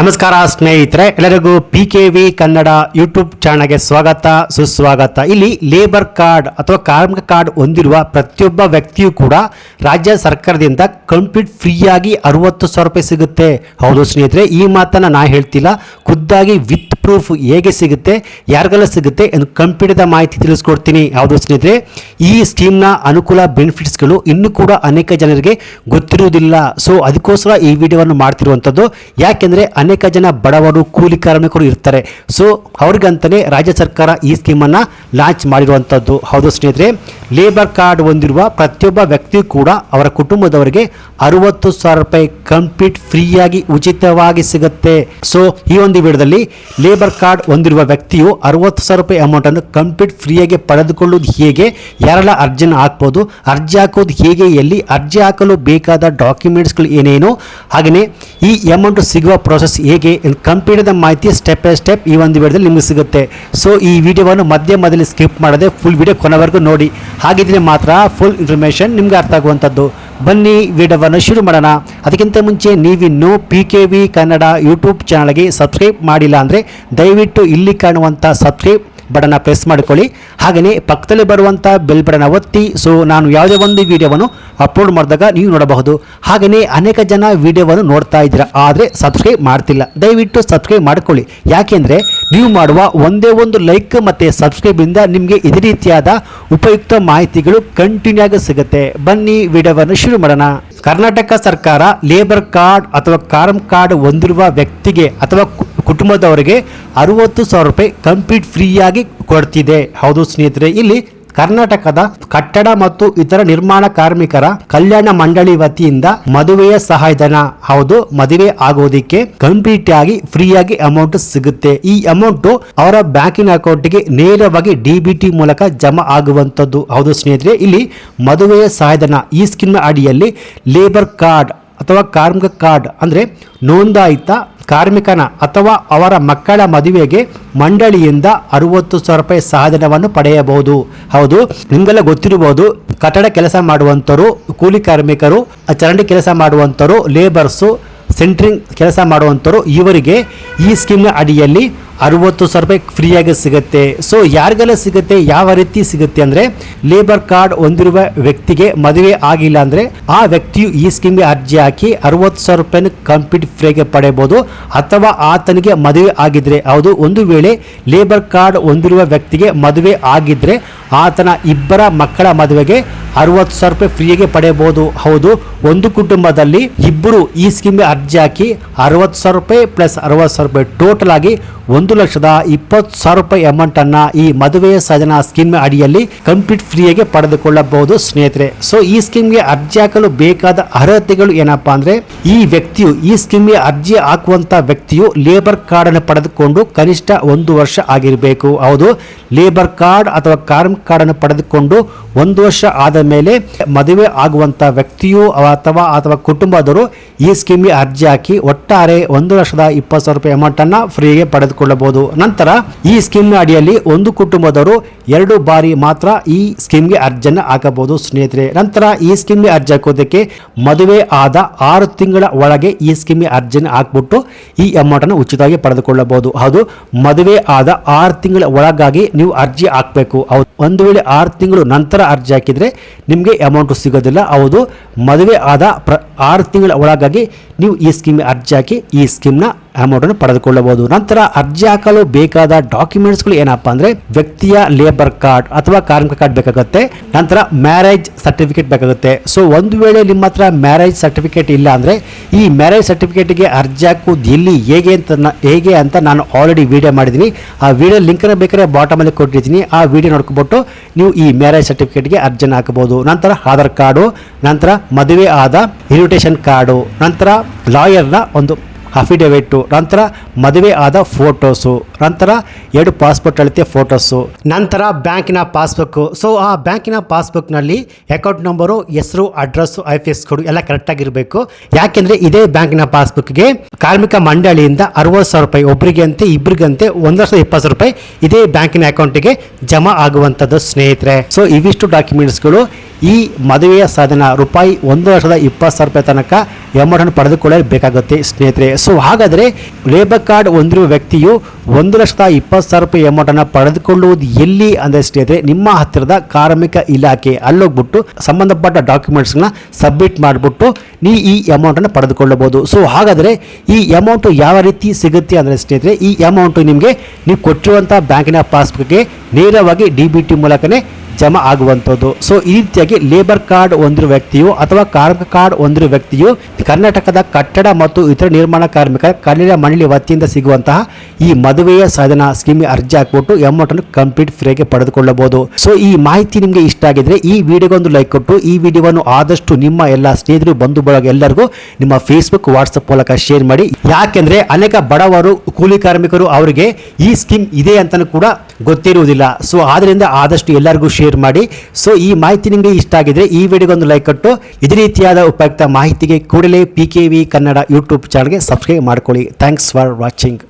ನಮಸ್ಕಾರ ಸ್ನೇಹಿತರೆ, ಎಲ್ಲರಿಗೂ P K V Kannada YouTube ಚಾನಲ್ಗೆ ಸ್ವಾಗತ, ಸುಸ್ವಾಗತ. ಇಲ್ಲಿ ಲೇಬರ್ ಕಾರ್ಡ್ ಅಥವಾ ಕಾರ್ಮಿಕ ಕಾರ್ಡ್ ಹೊಂದಿರುವ ಪ್ರತಿಯೊಬ್ಬ ವ್ಯಕ್ತಿಯೂ ಕೂಡ ರಾಜ್ಯ ಸರ್ಕಾರದಿಂದ ಕಂಪ್ಲೀಟ್ ಫ್ರೀಯಾಗಿ ಅರವತ್ತು ಸಾವಿರ ರೂಪಾಯಿ ಸಿಗುತ್ತೆ. ಹೌದು ಸ್ನೇಹಿತರೆ, ಈ ಮಾತನ್ನು ನಾ ಹೇಳ್ತಿಲ್ಲ. ಖುದ್ದಾಗಿ ವಿತ್ ಪ್ರೂಫ್ ಹೇಗೆ ಸಿಗುತ್ತೆ, ಯಾರಿಗೆಲ್ಲ ಸಿಗುತ್ತೆ ಎಂದು ಕಂಪ್ಲೀಟ್ ಮಾಹಿತಿ ತಿಳಿಸ್ಕೊಡ್ತೀನಿ. ಹೌದು ಸ್ನೇಹಿತರೆ, ಈ ಸ್ಕೀಮ್ನ ಅನುಕೂಲ ಬೆನಿಫಿಟ್ಸ್ಗಳು ಇನ್ನೂ ಕೂಡ ಅನೇಕ ಜನರಿಗೆ ಗೊತ್ತಿರುವುದಿಲ್ಲ. ಸೊ ಅದಕ್ಕೋಸ್ಕರ ಈ ವಿಡಿಯೋವನ್ನು ಮಾಡ್ತಿರುವಂಥದ್ದು ಯಾಕೆಂದರೆ ಜನ ಬಡವರು ಕೂಲಿ ಕಾರ್ಮಿಕರು ಇರ್ತಾರೆ. ಸೊ ಅವ್ರಿಗಂತಲೇ ರಾಜ್ಯ ಸರ್ಕಾರ ಈ ಸ್ಕೀಮನ್ನು ಲಾಂಚ್ ಮಾಡಿರುವಂಥದ್ದು ಹೌದು ಸ್ನೇಹಿತರೆ ಲೇಬರ್ ಕಾರ್ಡ್ ಹೊಂದಿರುವ ಪ್ರತಿಯೊಬ್ಬ ವ್ಯಕ್ತಿ ಕೂಡ ಅವರ ಕುಟುಂಬದವರಿಗೆ ಅರುವತ್ತು ಸಾವಿರ ರೂಪಾಯಿ ಕಂಪ್ಲೀಟ್ ಫ್ರೀಯಾಗಿ ಉಚಿತವಾಗಿ ಸಿಗುತ್ತೆ. ಸೊ ಈ ಒಂದು ವಿಡದಲ್ಲಿ ಲೇಬರ್ ಕಾರ್ಡ್ ಹೊಂದಿರುವ ವ್ಯಕ್ತಿಯು ಅರುವತ್ತು ಸಾವಿರ ರೂಪಾಯಿ ಅಮೌಂಟನ್ನು ಕಂಪ್ಲೀಟ್ ಫ್ರೀಯಾಗಿ ಪಡೆದುಕೊಳ್ಳುವುದು ಹೇಗೆ, ಯಾರೆಲ್ಲ ಅರ್ಜಿನ ಹಾಕ್ಬೋದು, ಅರ್ಜಿ ಹಾಕೋದು ಹೇಗೆ, ಎಲ್ಲಿ ಅರ್ಜಿ ಹಾಕಲು ಬೇಕಾದ ಡಾಕ್ಯುಮೆಂಟ್ಸ್ಗಳು ಏನೇನು, ಹಾಗೆಯೇ ಈ ಅಮೌಂಟ್ ಸಿಗುವ ಪ್ರೋಸೆಸ್ ಹೇಗೆ ಕಂಪ್ಲೀಟ್ ಮಾಹಿತಿ ಸ್ಟೆಪ್ ಬೈ ಸ್ಟೆಪ್ ಈ ಒಂದು ವಿಡದಲ್ಲಿ ನಿಮಗೆ ಸಿಗುತ್ತೆ. ಸೊ ಈ ವಿಡಿಯೋವನ್ನು ಮಧ್ಯೆ ಮೊದಲು ಸ್ಕಿಪ್ ಮಾಡದೆ ಫುಲ್ ವಿಡಿಯೋ ಕೊನೆವರೆಗೂ ನೋಡಿ. ಹಾಗಿದ್ರೆ ಮಾತ್ರ ಫುಲ್ ಇನ್ಫಾರ್ಮೇಷನ್ ನಿಮ್ಗೆ ಅರ್ಥ ಆಗುವಂಥದ್ದು. ಬನ್ನಿ ವಿಡಿಯೋವನ್ನು ಶುರು ಮಾಡೋಣ. ಅದಕ್ಕಿಂತ ಮುಂಚೆ ನೀವಿನ್ನು P K V Kannada YouTube ಚಾನಲ್ಗೆ ಸಬ್ಸ್ಕ್ರೈಬ್ ಮಾಡಿಲ್ಲ ಅಂದರೆ ದಯವಿಟ್ಟು ಇಲ್ಲಿ ಕಾಣುವಂಥ ಸಬ್ಸ್ಕ್ರೈಬ್ ಬಟನ್ನ ಪ್ರೆಸ್ ಮಾಡಿಕೊಳ್ಳಿ. ಹಾಗೆಯೇ ಪಕ್ಕದಲ್ಲಿ ಬರುವಂಥ ಬೆಲ್ ಬಟನ್ನ ಒತ್ತಿ. ಸೊ ನಾನು ಯಾವುದೇ ಒಂದು ವಿಡಿಯೋವನ್ನು ಅಪ್ಲೋಡ್ ಮಾಡಿದಾಗ ನೀವು ನೋಡಬಹುದು. ಹಾಗೆಯೇ ಅನೇಕ ಜನ ವಿಡಿಯೋವನ್ನು ನೋಡ್ತಾ ಇದ್ದೀರಾ. ಆದರೆ ಸಬ್ಸ್ಕ್ರೈಬ್ ಮಾಡ್ತಿಲ್ಲ. ದಯವಿಟ್ಟು ಸಬ್ಸ್ಕ್ರೈಬ್ ಮಾಡಿಕೊಳ್ಳಿ. ಯಾಕೆಂದರೆ ನೀವು ಮಾಡುವ ಒಂದೇ ಒಂದು ಲೈಕ್ ಮತ್ತು ಸಬ್ಸ್ಕ್ರೈಬಿಂದ ನಿಮಗೆ ಇದೇ ರೀತಿಯಾದ ಉಪಯುಕ್ತ ಮಾಹಿತಿಗಳು ಕಂಟಿನ್ಯೂ ಆಗಿ ಸಿಗುತ್ತೆ. ಬನ್ನಿ ವಿಡಿಯೋವನ್ನು ಶುರು ಮಾಡೋಣ. ಕರ್ನಾಟಕ ಸರ್ಕಾರ ಲೇಬರ್ ಕಾರ್ಡ್ ಅಥವಾ ಕಾರ್ಮ್ ಕಾರ್ಡ್ ಹೊಂದಿರುವ ವ್ಯಕ್ತಿಗೆ ಅಥವಾ ಕುಟುಂಬದವರಿಗೆ ಅರುವತ್ತು ಸಾವಿರ ರೂಪಾಯಿ ಕಂಪ್ಲೀಟ್ ಫ್ರೀಯಾಗಿ ಕೊಡ್ತಿದೆ. ಹೌದು ಸ್ನೇಹಿತರೆ, ಇಲ್ಲಿ ಕರ್ನಾಟಕದ ಕಟ್ಟಡ ಮತ್ತು ಇತರ ನಿರ್ಮಾಣ ಕಾರ್ಮಿಕರ ಕಲ್ಯಾಣ ಮಂಡಳಿ ವತಿಯಿಂದ ಮದುವೆಯ ಸಹಾಯಧನ. ಹೌದು, ಮದುವೆ ಆಗೋದಿಕ್ಕೆ ಕಂಪ್ಲೀಟ್ ಆಗಿ ಫ್ರೀಯಾಗಿ ಅಮೌಂಟ್ ಸಿಗುತ್ತೆ. ಈ ಅಮೌಂಟ್ ಅವರ ಬ್ಯಾಂಕಿನ ಅಕೌಂಟ್ಗೆ ನೇರವಾಗಿ ಡಿಬಿಟಿ ಮೂಲಕ ಜಮಾ ಆಗುವಂತದ್ದು ಹೌದು ಸ್ನೇಹಿತರೆ, ಇಲ್ಲಿ ಮದುವೆಯ ಸಹಾಯಧನ ಈ ಸ್ಕೀಮ್ ಅಡಿಯಲ್ಲಿ ಲೇಬರ್ ಕಾರ್ಡ್ ಅಥವಾ ಕಾರ್ಮಿಕ ಕಾರ್ಡ್ ಅಂದರೆ ನೋಂದಾಯಿತ ಕಾರ್ಮಿಕನ ಅಥವಾ ಅವರ ಮಕ್ಕಳ ಮದುವೆಗೆ ಮಂಡಳಿಯಿಂದ ಅರುವತ್ತು ಸಾವಿರ ರೂಪಾಯಿ ಸಹಾಯಧನವನ್ನು ಪಡೆಯಬಹುದು. ಹೌದು, ನಿಮಗೆಲ್ಲ ಗೊತ್ತಿರಬಹುದು ಕಟ್ಟಡ ಕೆಲಸ ಮಾಡುವಂಥವರು ಕೂಲಿ ಕಾರ್ಮಿಕರು, ಚರಂಡಿ ಕೆಲಸ ಮಾಡುವಂಥವರು ಲೇಬರ್ಸು ಸೆಂಟ್ರಿಂಗ್ ಕೆಲಸ ಮಾಡುವಂಥವ್ರು ಇವರಿಗೆ ಈ ಸ್ಕೀಮ್ನ ಅಡಿಯಲ್ಲಿ ಅರುವತ್ತು ಸಾವಿರ ರೂಪಾಯಿ ಫ್ರೀಯಾಗಿ ಸಿಗುತ್ತೆ. ಸೊ ಯಾರಿಗೆಲ್ಲ ಸಿಗುತ್ತೆ, ಯಾವ ರೀತಿ ಸಿಗುತ್ತೆ ಅಂದರೆ ಲೇಬರ್ ಕಾರ್ಡ್ ಹೊಂದಿರುವ ವ್ಯಕ್ತಿಗೆ ಮದುವೆ ಆಗಿಲ್ಲ ಅಂದರೆ, ಆ ವ್ಯಕ್ತಿಯು ಈ ಸ್ಕೀಮ್ಗೆ ಅರ್ಜಿ ಹಾಕಿ ಅರವತ್ತು ಸಾವಿರ ರೂಪಾಯಿನ ಕಂಪ್ಲೀಟ್ ಫ್ರೀಗೆ ಪಡೆಯಬಹುದು. ಅಥವಾ ಆತನಿಗೆ ಮದುವೆ ಆಗಿದ್ರೆ, ಹೌದು, ಒಂದು ವೇಳೆ ಲೇಬರ್ ಕಾರ್ಡ್ ಹೊಂದಿರುವ ವ್ಯಕ್ತಿಗೆ ಮದುವೆ ಆಗಿದ್ರೆ, ಆತನ ಇಬ್ಬರ ಮಕ್ಕಳ ಮದುವೆಗೆ ಅರವತ್ತು ಸಾವಿರ ರೂಪಾಯಿ ಫ್ರೀಯಾಗಿ ಪಡೆಯಬಹುದು. ಹೌದು, ಒಂದು ಕುಟುಂಬದಲ್ಲಿ ಇಬ್ಬರು ಈ ಸ್ಕೀಮ್ಗೆ ಅರ್ಜಿ ಹಾಕಿ ಅರವತ್ತು ಸಾವಿರ ರೂಪಾಯಿ ಪ್ಲಸ್ ಅರವತ್ತು ಸಾವಿರ ರೂಪಾಯಿ ಟೋಟಲ್ ಆಗಿ ಒಂದು ಲಕ್ಷದ ಇಪ್ಪತ್ತು ಸಾವಿರ ರೂಪಾಯಿ ಅಮೌಂಟ್ ಅನ್ನ ಈ ಮದುವೆಯ ಸಜನ ಸ್ಕೀಮ್ ಅಡಿಯಲ್ಲಿ ಕಂಪ್ಲೀಟ್ ಫ್ರೀಯಾಗಿ ಪಡೆದುಕೊಳ್ಳಬಹುದು ಸ್ನೇಹಿತರೆ. ಸೊ ಈ ಸ್ಕೀಮ್ಗೆ ಅರ್ಜಿ ಹಾಕಲು ಬೇಕಾದ ಅರ್ಹತೆಗಳು ಏನಪ್ಪಾ ಅಂದ್ರೆ, ಈ ವ್ಯಕ್ತಿಯು, ಈ ಸ್ಕೀಮ್ಗೆ ಅರ್ಜಿ ಹಾಕುವಂತ ವ್ಯಕ್ತಿಯು ಲೇಬರ್ ಕಾರ್ಡ್ ಅನ್ನು ಪಡೆದುಕೊಂಡು ಕನಿಷ್ಠ ಒಂದು ವರ್ಷ ಆಗಿರಬೇಕು. ಹೌದು ಲೇಬರ್ ಕಾರ್ಡ್ ಅಥವಾ ಕಾರ್ಮಿಕ ಕಾರ್ಡ್ ಅನ್ನು ಪಡೆದುಕೊಂಡು ಒಂದು ವರ್ಷ ಆದ ಮೇಲೆ ಮದುವೆ ಆಗುವಂತ ವ್ಯಕ್ತಿಯು ಅಥವಾ ಅಥವಾ ಕುಟುಂಬದವರು ಈ ಸ್ಕೀಮ್ಗೆ ಅರ್ಜಿ ಹಾಕಿ ಒಟ್ಟಾರೆ ಒಂದು ಲಕ್ಷದ ಇಪ್ಪತ್ತು ಸಾವಿರ ರೂಪಾಯಿ ಅಮೌಂಟ್ ಅನ್ನ ಫ್ರೀಗೆ ಪಡೆದುಕೊಳ್ಳಬಹುದು ನಂತರ ಈ ಸ್ಕೀಮ್ ಅಡಿಯಲ್ಲಿ ಒಂದು ಕುಟುಂಬದವರು ಎರಡು ಬಾರಿ ಮಾತ್ರ ಈ ಸ್ಕೀಮ್ಗೆ ಅರ್ಜಿಯನ್ನು ಹಾಕಬಹುದು, ಸ್ನೇಹಿತರೆ. ನಂತರ ಈ ಸ್ಕೀಮ್ಗೆ ಅರ್ಜಿ ಹಾಕೋದಕ್ಕೆ ಮದುವೆ ಆದ ಆರು ತಿಂಗಳ ಒಳಗೆ ಈ ಸ್ಕೀಮ್ಗೆ ಅರ್ಜಿಯನ್ನು ಹಾಕ್ಬಿಟ್ಟು ಈ ಅಮೌಂಟ್ ಅನ್ನು ಉಚಿತವಾಗಿ ಪಡೆದುಕೊಳ್ಳಬಹುದು. ಹೌದು, ಮದುವೆ ಆದ ಆರು ತಿಂಗಳ ಒಳಗಾಗಿ ನೀವು ಅರ್ಜಿ ಹಾಕಬೇಕು. ಹೌದು, ಒಂದು ವೇಳೆ ಆರು ತಿಂಗಳು ನಂತರ ಅರ್ಜಿ ಹಾಕಿದ್ರೆ ನಿಮಗೆ ಅಮೌಂಟ್ ಸಿಗೋದಿಲ್ಲ. ಹೌದು, ಮದುವೆ ಆದ ಪ್ರ ಆರು ತಿಂಗಳ ಒಳಗಾಗಿ ನೀವು ಈ ಸ್ಕೀಮ್ ಅರ್ಜಿ ಹಾಕಿ, ಈ ಸ್ಕೀಮ್ನ ಅಮೌಂಟನ್ನು ಪಡೆದುಕೊಳ್ಳಬಹುದು. ನಂತರ ಅರ್ಜಿ ಹಾಕಲು ಬೇಕಾದ ಡಾಕ್ಯುಮೆಂಟ್ಸ್ಗಳು ಏನಪ್ಪ ಅಂದರೆ ವ್ಯಕ್ತಿಯ ಲೇಬರ್ ಕಾರ್ಡ್ ಅಥವಾ ಕಾರ್ಮಿಕ ಕಾರ್ಡ್ ಬೇಕಾಗುತ್ತೆ. ನಂತರ ಮ್ಯಾರೇಜ್ ಸರ್ಟಿಫಿಕೇಟ್ ಬೇಕಾಗುತ್ತೆ. ಸೊ ಒಂದು ವೇಳೆ ನಿಮ್ಮ ಹತ್ರ ಮ್ಯಾರೇಜ್ ಸರ್ಟಿಫಿಕೇಟ್ ಇಲ್ಲ ಅಂದರೆ ಈ ಮ್ಯಾರೇಜ್ ಸರ್ಟಿಫಿಕೇಟ್ಗೆ ಅರ್ಜಿ ಹಾಕೋದು ಎಲ್ಲಿ, ಹೇಗೆ ಅಂತ ಹೇಗೆ ಅಂತ ನಾನು ಆಲ್ರೆಡಿ ವಿಡಿಯೋ ಮಾಡಿದ್ದೀನಿ. ಆ ವಿಡಿಯೋ ಲಿಂಕನ್ನು ಬೇಕಾದ್ರೆ ಬಾಟಮಲ್ಲಿ ಕೊಟ್ಟಿದ್ದೀನಿ ಆ ವಿಡಿಯೋ ನೋಡ್ಕೊಬಿಟ್ಟು ನೀವು ಈ ಮ್ಯಾರೇಜ್ ಸರ್ಟಿಫಿಕೇಟ್ಗೆ ಅರ್ಜಿನ ಹಾಕಬಹುದು. ನಂತರ ಆಧಾರ್ ಕಾರ್ಡು, ನಂತರ ಮದುವೆ ಆದ ಇನ್ವಿಟೇಷನ್ ಕಾರ್ಡು, ನಂತರ ಲಾಯರ್ನ ಒಂದು ಅಫಿಡವಿಟ್ಟು ನಂತರ ಮದುವೆ ಆದ ಫೋಟೋಸು, ನಂತರ ಎರಡು ಪಾಸ್ಪೋರ್ಟ್ ಅಳತೆ ಫೋಟೋಸು, ನಂತರ ಬ್ಯಾಂಕಿನ ಪಾಸ್ಬುಕ್ಕು. ಸೊ, ಆ ಬ್ಯಾಂಕಿನ ಪಾಸ್ಬುಕ್ನಲ್ಲಿ ಅಕೌಂಟ್ ನಂಬರು, ಹೆಸರು, address, I P S code ಎಲ್ಲ ಕರೆಕ್ಟಾಗಿರಬೇಕು ಯಾಕೆಂದರೆ ಇದೇ ಬ್ಯಾಂಕಿನ ಪಾಸ್ಬುಕ್ಗೆ ಕಾರ್ಮಿಕ ಮಂಡಳಿಯಿಂದ ಅರವತ್ತು ಸಾವಿರ ರೂಪಾಯಿ ಒಬ್ಬರಿಗೆ ಅಂತೆ ಇಬ್ಬರಿಗಂತೆ ಒಂದು ಲಕ್ಷದ ಇಪ್ಪತ್ತು ರೂಪಾಯಿ ಇದೇ ಬ್ಯಾಂಕಿನ ಅಕೌಂಟಿಗೆ ಜಮಾ ಆಗುವಂಥದ್ದು ಸ್ನೇಹಿತರೆ. ಸೊ, ಇವಿಷ್ಟು ಡಾಕ್ಯುಮೆಂಟ್ಸ್ಗಳು ಈ ಮದುವೆಯ ಸಾಧನ ರೂಪಾಯಿ ಒಂದು ಲಕ್ಷದ ಇಪ್ಪತ್ತು ಸಾವಿರ ರೂಪಾಯಿ ತನಕ ಅಮೌಂಟನ್ನು ಪಡೆದುಕೊಳ್ಳಬೇಕಾಗುತ್ತೆ ಸ್ನೇಹಿತರೆ. ಸೊ ಹಾಗಾದರೆ ಲೇಬರ್ ಕಾರ್ಡ್ ಹೊಂದಿರುವ ವ್ಯಕ್ತಿಯು ಒಂದು ಲಕ್ಷದ ಇಪ್ಪತ್ತು ಸಾವಿರ ರೂಪಾಯಿ ಅಮೌಂಟನ್ನು ಪಡೆದುಕೊಳ್ಳುವುದು ಎಲ್ಲಿ ಅಂದರೆ ಸ್ನೇಹಿತರೆ, ನಿಮ್ಮ ಹತ್ತಿರದ ಕಾರ್ಮಿಕ ಇಲಾಖೆ ಅಲ್ಲೋಗ್ಬಿಟ್ಟು ಸಂಬಂಧಪಟ್ಟ ಡಾಕ್ಯುಮೆಂಟ್ಸ್ನ ಸಬ್ಮಿಟ್ ಮಾಡಿಬಿಟ್ಟು ನೀವು ಈ ಅಮೌಂಟನ್ನು ಪಡೆದುಕೊಳ್ಳಬಹುದು. ಸೊ ಹಾಗಾದರೆ ಈ ಅಮೌಂಟ್ ಯಾವ ರೀತಿ ಸಿಗುತ್ತೆ ಅಂದರೆ ಸ್ನೇಹಿತರೆ, ಈ ಅಮೌಂಟು ನಿಮಗೆ ನೀವು ಕೊಟ್ಟಿರುವಂಥ ಬ್ಯಾಂಕಿನ ಪಾಸ್ಬುಕ್ಗೆ ನೇರವಾಗಿ ಡಿ ಬಿ ಟಿ ಮೂಲಕನೇ ಜಮಾ ಆಗುವಂಥದ್ದು. ಸೊ ಈ ರೀತಿಯಾಗಿ ಲೇಬರ್ ಕಾರ್ಡ್ ಹೊಂದಿರುವ ವ್ಯಕ್ತಿಯು ಅಥವಾ ಕಾರ್ಮಿಕ ಕಾರ್ಡ್ ಹೊಂದಿರುವ ವ್ಯಕ್ತಿಯು ಕರ್ನಾಟಕದ ಕಟ್ಟಡ ಮತ್ತು ಇತರ ನಿರ್ಮಾಣ ಕಾರ್ಮಿಕರ ಕನ್ನಡ ಮಂಡಳಿ ವತಿಯಿಂದ ಸಿಗುವಂತಹ ಈ ಮದುವೆಯ ಸಾಧನ ಸ್ಕೀಮ್ ಅರ್ಜಿ ಹಾಕ್ಬಿಟ್ಟು ಅಮೌಂಟ್ ಅನ್ನು ಕಂಪ್ಲೀಟ್ ಫ್ರೀಗೆ ಪಡೆದುಕೊಳ್ಳಬಹುದು. ಸೊ ಈ ಮಾಹಿತಿ ನಿಮಗೆ ಇಷ್ಟ ಆಗಿದ್ರೆ ಈ ವಿಡಿಯೋಗೊಂದು ಲೈಕ್ ಕೊಟ್ಟು, ಈ ವಿಡಿಯೋವನ್ನು ಆದಷ್ಟು ನಿಮ್ಮ ಎಲ್ಲ ಸ್ನೇಹಿತರು ಬಂಧು ಬಳಗ ಎಲ್ಲರಿಗೂ ನಿಮ್ಮ ಫೇಸ್ಬುಕ್ ವಾಟ್ಸಪ್ ಮೂಲಕ ಶೇರ್ ಮಾಡಿ. ಯಾಕೆಂದ್ರೆ ಅನೇಕ ಬಡವರು, ಕೂಲಿ ಕಾರ್ಮಿಕರು ಅವರಿಗೆ ಈ ಸ್ಕೀಮ್ ಇದೆ ಅಂತಲೂ ಕೂಡ ಗೊತ್ತಿರುವುದಿಲ್ಲ. ಸೊ ಆದ್ರಿಂದ ಆದಷ್ಟು ಎಲ್ಲರಿಗೂ ಶೇರ್ ಮಾಡಿ. ಸೊ ಈ ಮಾಹಿತಿ ನಿಮಗೆ ಇಷ್ಟ ಆಗಿದ್ರೆ ಈ ವಿಡಿಯೋಗೊಂದು ಲೈಕ್ ಕೊಟ್ಟು, ಇದೇ ರೀತಿಯಾದ ಉಪಯುಕ್ತ ಮಾಹಿತಿಗೆ ಕೂಡಲೇ P K V Kannada YouTube ಚಾನಲ್ಗೆ ಸಬ್ಸ್ಕ್ರೈಬ್ ಮಾಡ್ಕೊಳ್ಳಿ. Thanks for watching